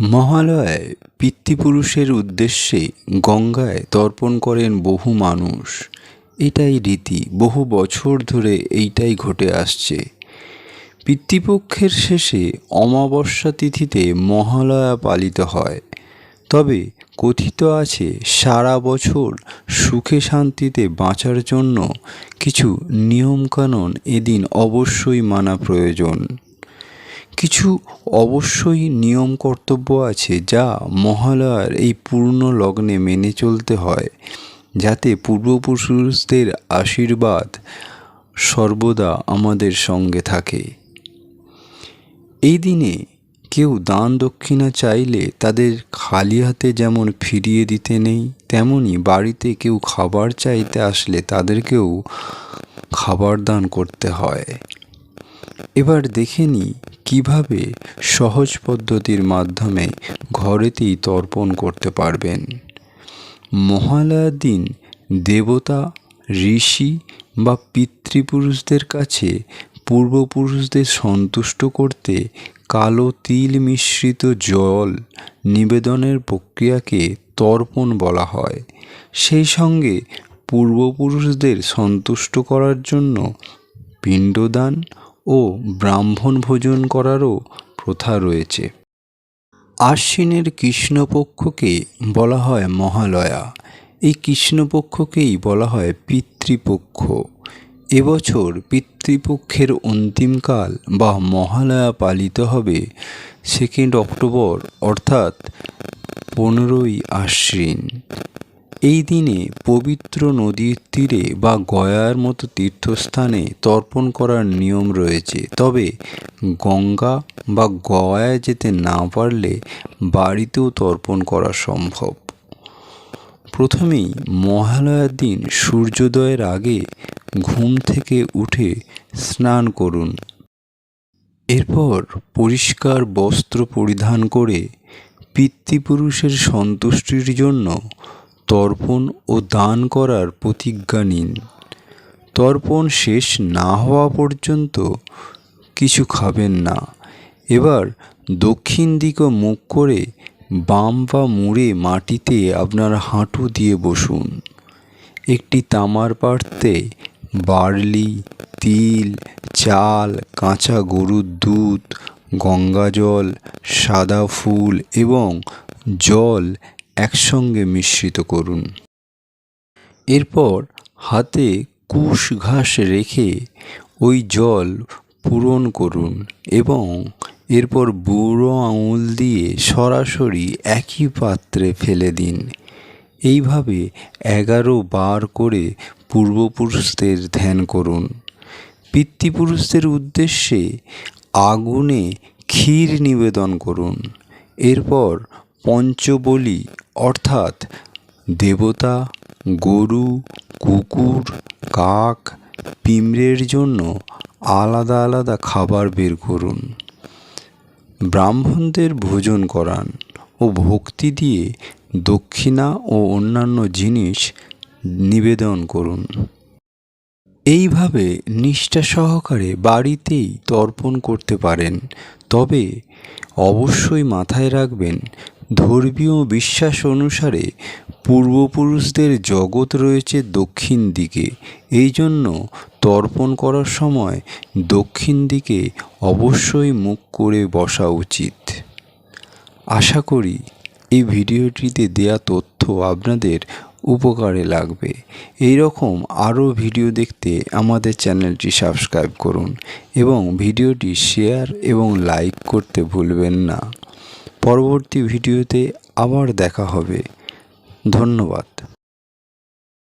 মহালয়ায় পিতৃপুরুষের উদ্দেশ্যে গঙ্গায় তর্পণ করেন বহু মানুষ। এটাই রীতি, বহু বছর ধরে এইটাই ঘটে আসছে। পিতৃপক্ষের শেষে অমাবস্যা তিথিতে মহালয়া পালিত হয়। তবে কথিত আছে, সারা বছর সুখে শান্তিতে বাঁচার জন্য কিছু নিয়মকানুন এদিন অবশ্যই মানা প্রয়োজন। কিছু অবশ্যই নিয়ম কর্তব্য আছে যা মহালয়ার এই পূর্ণ লগ্নে মেনে চলতে হয়, যাতে পূর্বপুরুষদের আশীর্বাদ সর্বদা আমাদের সঙ্গে থাকে। এই দিনে কেউ দান দক্ষিণা চাইলে তাদের খালি হাতে যেমন ফিরিয়ে দিতে নেই, তেমনি বাড়িতে কেউ খাবার চাইতে আসলে তাদেরকেও খাবার দান করতে হয়। এবার দেখে নিই কীভাবে সহজ পদ্ধতির মাধ্যমে ঘরেতেই তর্পণ করতে পারবেন। মহালয়ার দিন দেবতা, ঋষি বা পিতৃপুরুষদের কাছে পূর্বপুরুষদের সন্তুষ্ট করতে কালো তিল মিশ্রিত জল নিবেদনের প্রক্রিয়াকে তর্পণ বলা হয়। সেই সঙ্গে পূর্বপুরুষদের সন্তুষ্ট করার জন্য পিণ্ডদান ও ব্রাহ্মণ ভোজন করারও প্রথা রয়েছে। আশ্বিনের কৃষ্ণপক্ষকে বলা হয় মহালয়া। এই কৃষ্ণপক্ষকেই বলা হয় পিতৃপক্ষ। এবছর পিতৃপক্ষের অন্তিমকাল বা মহালয়া পালিত হবে সেকেন্ড অক্টোবর, অর্থাৎ পনেরোই আশ্বিন। এই দিনে পবিত্র নদীর তীরে বা গয়ার মতো তীর্থস্থানে তর্পণ করার নিয়ম রয়েছে। তবে গঙ্গা বা গয়ায় যেতে না পারলে বাড়িতেও তর্পণ করা সম্ভব। প্রথমেই মহালয়ার দিন সূর্যোদয়ের আগে ঘুম থেকে উঠে স্নান করুন। এরপর পরিষ্কার বস্ত্র পরিধান করে পিতৃপুরুষের সন্তুষ্টির জন্য তর্পণ ও দান করার প্রতিজ্ঞা নিন। তর্পণ শেষ না হওয়া পর্যন্ত কিছু খাবেন না। এবার দক্ষিণ দিকে মুখ করে বাম বা মুড়ে মাটিতে আপনার হাঁটু দিয়ে বসুন। একটি তামার পাত্রে বার্লি, তিল, চাল, কাঁচা গরুর দুধ গঙ্গা জল সাদা ফুল এবং জল একসঙ্গে মিশ্রিত করুন। এরপর হাতে কুশ ঘাস রেখে ওই জল পূরণ করুন এবং এরপর বুড়ো আঙুল দিয়ে সরাসরি একই পাত্রে ফেলে দিন। এইভাবে এগারো বার করে পূর্বপুরুষদের ধ্যান করুন। পিতৃপুরুষদের উদ্দেশ্যে আগুনে ক্ষীর নিবেদন করুন। এরপর পঞ্চবলি, অর্থাৎ দেবতা, গরু, কুকুর, কাক, পিঁমড়ের জন্য আলাদা আলাদা খাবার বের করুন। ব্রাহ্মণদের ভোজন করান ও ভক্তি দিয়ে দক্ষিণা ও অন্যান্য জিনিস নিবেদন করুন। এইভাবে নিষ্ঠা সহকারে বাড়িতেই তর্পণ করতে পারেন। তবে অবশ্যই মাথায় রাখবেন ধর্মীয় বিশ্বাস অনুসারে পূর্বপুরুষদের জগৎ রয়েছে দক্ষিণ দিকে। এই জন্য তর্পণ করার সময় দক্ষিণ দিকে অবশ্যই মুখ করে বসা উচিত। আশা করি এই ভিডিওটিতে দেয়া তথ্য আপনাদের উপকারে লাগবে। এই রকম আরও ভিডিও দেখতে আমাদের চ্যানেলটি সাবস্ক্রাইব করুন এবং ভিডিওটি শেয়ার এবং লাইক করতে ভুলবেন না। পরবর্তী ভিডিওতে আবার দেখা হবে। ধন্যবাদ।